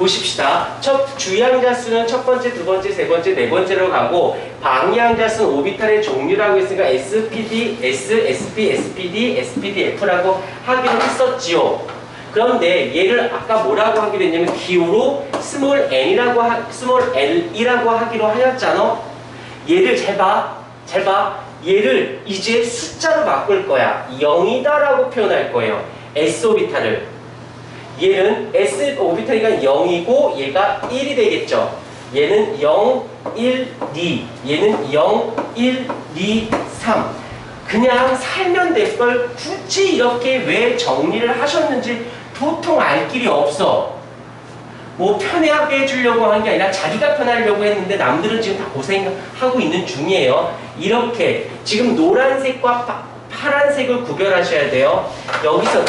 보십시다. 첫 주양자 수는 첫 번째, 두 번째, 세 번째, 네 번째로 가고 방향자 수는 오비탈의 종류라고 했으니까 SPD, S, SP, SPD, SPDF라고 하기로 했었지요. 그런데 얘를 아까 뭐라고 하기로 했냐면 기호로 스몰 n이라고 하, 스몰 l이라고 하기로 하였잖아. 얘를 잘 봐. 얘를 이제 숫자로 바꿀 거야. 0이다라고 표현할 거예요. S 오비탈을. 얘는 S 오비탈이가 0이고 얘가 1이 되겠죠. 얘는 0, 1, 2. 얘는 0, 1, 2, 3. 그냥 살면 될 걸 굳이 이렇게 왜 정리를 하셨는지 도통 알 길이 없어. 뭐 편하게 해주려고 한 게 아니라 자기가 편하려고 했는데 남들은 지금 다 고생하고 있는 중이에요. 이렇게 지금 노란색과 파, 파란색을 구별하셔야 돼요. 여기서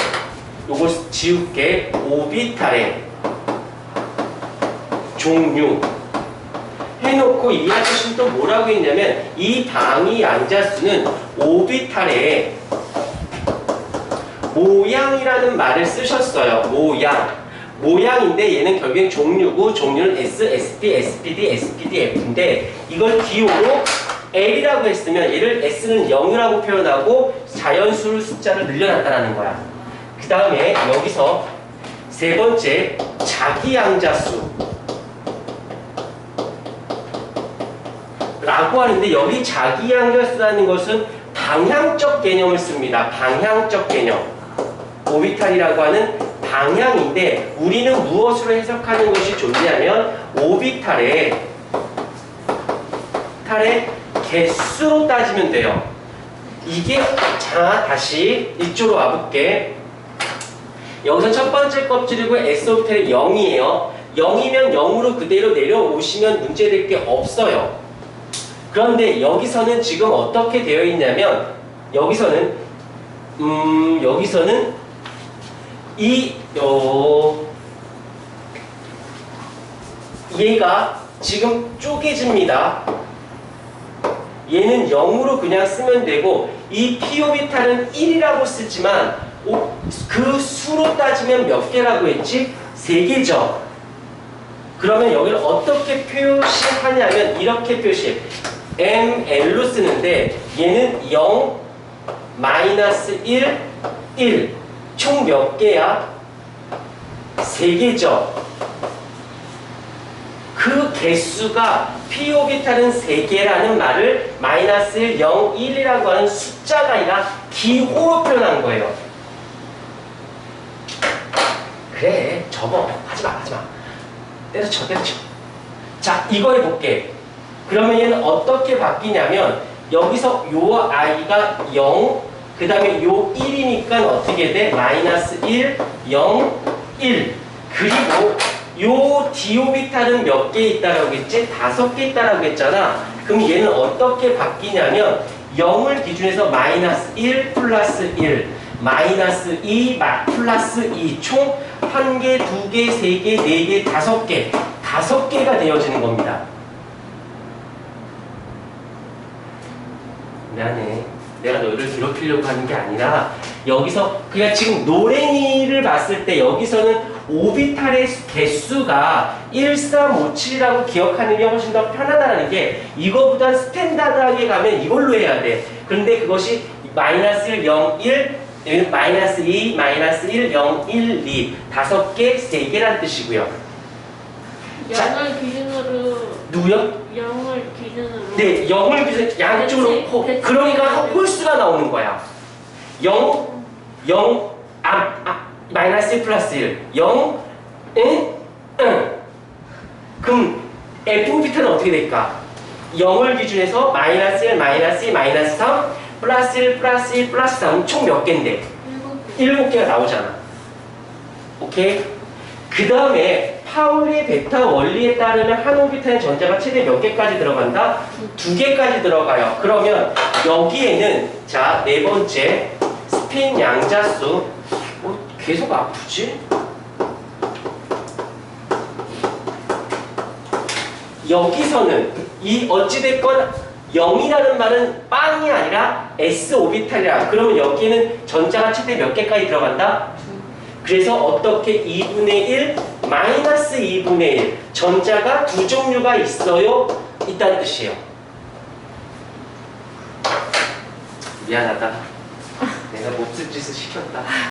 요걸 지울게 오비탈의 종류 해놓고 이 아저씨는 또 뭐라고 했냐면 이 방위 양자수는 오비탈의 모양이라는 말을 쓰셨어요. 모양. 모양인데 얘는 결국엔 종류고 종류는 S, SP, SPD, SPDF인데 이걸 기호로 L이라고 했으면 얘를 S는 0이라고 표현하고 자연수 숫자를 늘려놨다는 거야. 그 다음에 여기서 세 번째 자기양자수 라고 하는데 여기 자기양자수라는 것은 방향적 개념을 씁니다. 방향적 개념. 오비탈이라고 하는 방향인데 우리는 무엇으로 해석하는 것이 좋냐면 오비탈의 탈의 개수로 따지면 돼요. 이게 자 다시 이쪽으로 와볼게. 여기서 첫 번째 껍질이고 S 오비탈이 0이에요. 0이면 0으로 그대로 내려오시면 문제될 게 없어요. 그런데 여기서는 지금 어떻게 되어 있냐면 여기서는 음 여기서는 이 어, 얘가 지금 쪼개집니다. 얘는 0으로 그냥 쓰면 되고 이 피오비탈은 1이라고 쓰지만 오, 그 수로 따지면 몇 개라고 했지? 3개죠. 그러면 여기를 어떻게 표시하냐면 이렇게 표시해. ML로 쓰는데 얘는 0, 마이너스 1, 1. 총 몇 개야? 3개죠. 그 개수가 p 오비탈은 3개라는 말을 마이너스 1, 0, 1이라고 하는 숫자가 아니라 기호로 표현한 거예요. 그래, 접어. 하지 마, 하지 마. 때려쳐, 때려쳐. 자, 이거 해볼게. 그러면 얘는 어떻게 바뀌냐면 여기서 요 i가 0, 그 다음에 요 1이니까 어떻게 돼? 마이너스 1, 0, 1. 그리고 요 디오비탈은 몇 개 있다라고 했지? 다섯 개 있다라고 했잖아. 그럼 얘는 어떻게 바뀌냐면 0을 기준해서 마이너스 1 플러스 1, 마이너스 2 마- 플러스 2, 총 한 개, 두 개, 세 개, 네 개, 다섯 개, 다섯 개가 되어지는 겁니다. 미안해. 내가 너희를 괴롭히려고 하는 게 아니라 여기서 그냥 지금 노랭이를 봤을 때 여기서는 오비탈의 개수가 1357이라고 기억하는 게 훨씬 더 편하다는 게 이거보다 스탠다드하게 가면 이걸로 해야 돼. 그런데 그것이 마이너스 1, 0, 1, 여기는 마이너스 2, 마이너스 1, 0, 1, 2 다섯 개, 세 개란 뜻이고요. 자. 영을 기준으로 누구요? 영을 기준으로 네, 0을 기준 양쪽으로 대체, 호, 대체 그러니까. 홀수가 나오는 거야. 0, 0, 아, 아, 마이너스 1 플러스 1, 0, 응, 응. 그럼 F비트는 어떻게 될까? 0을 기준해서 마이너스 1, 마이너스 2, 마이너스 3, 플러스 1, 플러스 1, 플러스 3, 총몇 개인데? 일곱 개 7개가 나오잖아. 오케이? 그 다음에 파울리의 베타 원리에 따르면 한 오비타의 전자가 최대 몇 개까지 들어간다? 두 개까지 들어가요. 그러면 여기에는 자 네 번째 스핀 양자수 어, 계속 아프지? 여기서는 이 어찌됐건 0이라는 말은 빵이 아니라 S 오비탈이라 그러면 여기는 전자가 최대 몇 개까지 들어간다? 그래서 어떻게 2분의 1 마이너스 2분의 1 전자가 두 종류가 있어요? 있다는 뜻이에요 미안하다 내가 몹쓸 짓을 시켰다